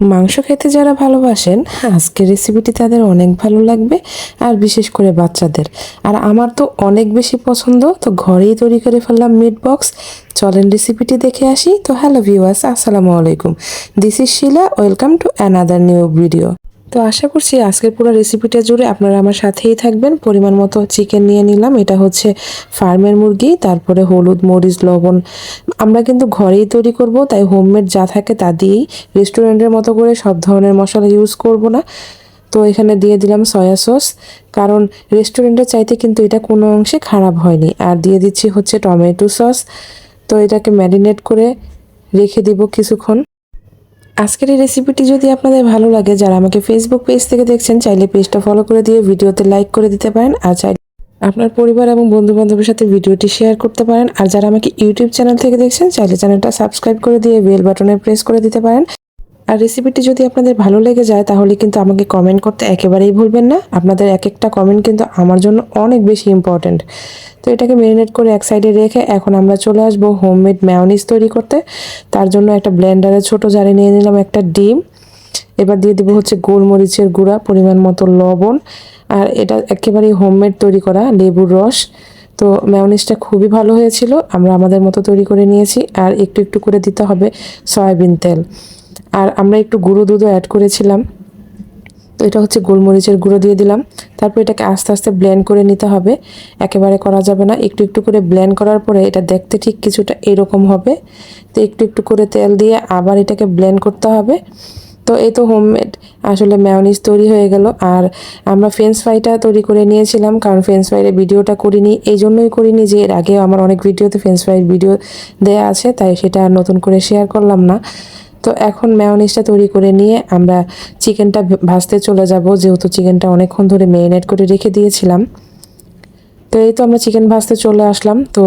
মাংস খেতে যারা ভালোবাসেন আজকের রেসিপিটি তাদের অনেক ভালো লাগবে, আর বিশেষ করে বাচ্চাদের। আর আমার তো অনেক বেশি পছন্দ, তো ঘরেই তৈরি করে ফেললাম মিট বক্স চলেন রেসিপিটি দেখে আসি। তো হ্যালো ভিউয়ার্স আসসালামু আলাইকুম। This is Shila welcome to another new video তো আশা করছি আজকের পুরো রেসিপিটা জুড়ে আপনারা আমার সাথেই থাকবেন। পরিমাণ মতো চিকেন নিয়ে নিলাম। এটা হচ্ছে ফার্মের মুরগি, তারপরে হলুদ, মরিচ, লবণ। আমরা কিন্তু ঘরেই তৈরি করব, তাই হোমমেড যা থাকে তা দিয়েই রেস্টুরেন্টের মতো করে সব ধরনের মশলা ইউজ করব না। তো এখানে দিয়ে দিলাম সয়া সস কারণ রেস্টুরেন্টের চাইতে কিন্তু এটা কোনো অংশে খারাপ হয়নি। আর দিয়ে দিচ্ছি হচ্ছে টমেটো সস তো এটাকে ম্যারিনেট করে রেখে দিব কিছুক্ষণ। আজকের এই রেসিপিটি যদি আপনাদের ভালো লাগে, যারা আমাকে ফেসবুক পেজ থেকে দেখছেন, চাইলে পেজটা ফলো করে দিয়ে ভিডিওতে লাইক করে দিতে পারেন। আর চাইলে আপনার পরিবার এবং বন্ধু বান্ধবের সাথে ভিডিওটি শেয়ার করতে পারেন। আর যারা আমাকে ইউটিউব চ্যানেল থেকে দেখছেন, চাইলে চ্যানেলটা সাবস্ক্রাইব করে দিয়ে বেল বাটনে প্রেস করে দিতে পারেন। আর রেসিপিটি যদি আপনাদের ভালো লেগে যায়, তাহলে কিন্তু আমাকে কমেন্ট করতে একেবারেই ভুলবেন না। আপনাদের এক একটা কমেন্ট কিন্তু আমার জন্য অনেক বেশি ইম্পর্ট্যান্ট তো এটাকে মেরিনেট করে এক সাইডে রেখে এখন আমরা চলে আসব হোমমেড ম্যাওনিজ তৈরি করতে। তার জন্য একটা ব্লেন্ডারে ছোট জারে নিয়ে নিলাম একটা ডিম। এবার দিয়ে দেবো হচ্ছে গোলমরিচের গুঁড়া, পরিমাণ মতো লবণ। আর এটা একেবারেই হোমমেড তৈরি করা লেবুর রস। তো ম্যাওনিজটা খুবই ভালো হয়েছিল, আমরা আমাদের মতো তৈরি করে নিয়েছি। আর একটু একটু করে দিতে হবে সয়াবিন তেল। আর আমরা একটু গুঁড়ো দুধও অ্যাড করেছিলাম। তো এটা হচ্ছে গোলমরিচের গুঁড়ো দিয়ে দিলাম। তারপর এটাকে আস্তে আস্তে ব্লেন্ড করে নিতে হবে। একেবারে করা যাবে না। একটু একটু করে ব্লেন্ড করার পরে এটা দেখতে ঠিক কিছুটা এরকম হবে। তো একটু একটু করে তেল দিয়ে আবার এটাকে ব্লেন্ড করতে হবে। তো এই তো হোমমেড আসলে ম্যাওনিজ তৈরি হয়ে গেল। আর আমরা ফ্রেঞ্চ ফ্রাইটা তৈরি করে নিয়েছিলাম, কারণ ফ্রেঞ্চ ফ্রাইয়ের ভিডিওটা করিনি। এই জন্যই করিনি যে এর আগে আমার অনেক ভিডিওতে ফ্রেঞ্চ ফ্রাইয়ের ভিডিও দেয়া আছে, তাই সেটা নতুন করে শেয়ার করলাম না। তো এখন ম্যাওনিজটা তৈরি করে নিয়ে আমরা চিকেনটা ভাজতে চলে যাব। যেহেতু চিকেনটা অনেকক্ষণ ধরে ম্যারিনেট করে রেখে দিয়েছিলাম। তো এই তো আমরা চিকেন ভাজতে চলে আসলাম। তো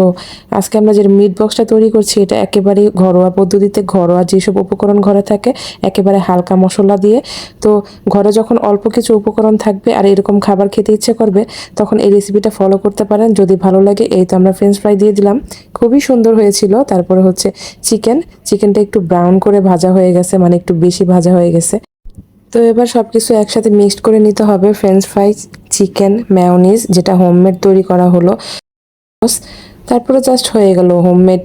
আজকে আমরা যে মিট বক্সটা তৈরি করছি, এটা একেবারে ঘরোয়া পদ্ধতিতে ঘরোয়া যেসব উপকরণ ঘরে থাকে, একেবারে হালকা মশলা দিয়ে। তো ঘরে যখন অল্প কিছু উপকরণ থাকবে আর এরকম খাবার খেতে ইচ্ছে করবে, তখন এই রেসিপিটা ফলো করতে পারেন। যদি ভালো লাগে, এই তো আমরা ফ্রেঞ্চ ফ্রাই দিয়ে দিলাম। খুবই সুন্দর হয়েছিল। তারপরে হচ্ছে চিকেন চিকেনটা একটু ব্রাউন করে ভাজা হয়ে গেছে মানে একটু বেশি ভাজা হয়ে গেছে। তো এবার সব কিছু একসাথে মিক্সড করে নিতে হবে ফ্রেঞ্চ ফ্রাই চিকেন ম্যাওনিজ যেটা হোমমেড তৈরি করা হলো। তারপরে জাস্ট হয়ে গেল হোমমেড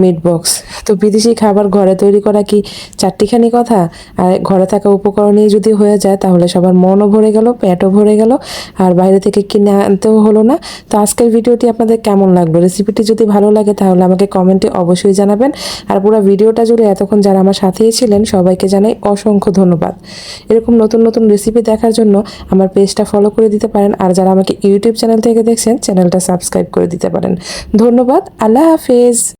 মিট বক্স তো বিদেশি খাবার ঘরে তৈরি করা কি চারটিখানি কথা? আর ঘরে থাকা উপকরণেই যদি হয়ে যায়, তাহলে সবার মনও ভরে গেল, পেটও ভরে গেল, আর বাইরে থেকে কিনে আনতেও হলো না। তো আজকের ভিডিওটি আপনাদের কেমন লাগল? রেসিপিটি যদি ভালো লাগে, তাহলে আমাকে কমেন্টে অবশ্যই জানাবেন। আর পুরো ভিডিওটা জুড়ে এতক্ষণ যারা আমার সাথেই ছিলেন, সবাইকে জানাই অসংখ্য ধন্যবাদ। এরকম নতুন নতুন রেসিপি দেখার জন্য আমার পেজটা ফলো করে দিতে পারেন, আর যারা আমাকে ইউটিউব চ্যানেল থেকে দেখছেন, চ্যানেলটা সাবস্ক্রাইব করে দিতে পারেন। ধন্যবাদ, আল্লাহ হাফেজ।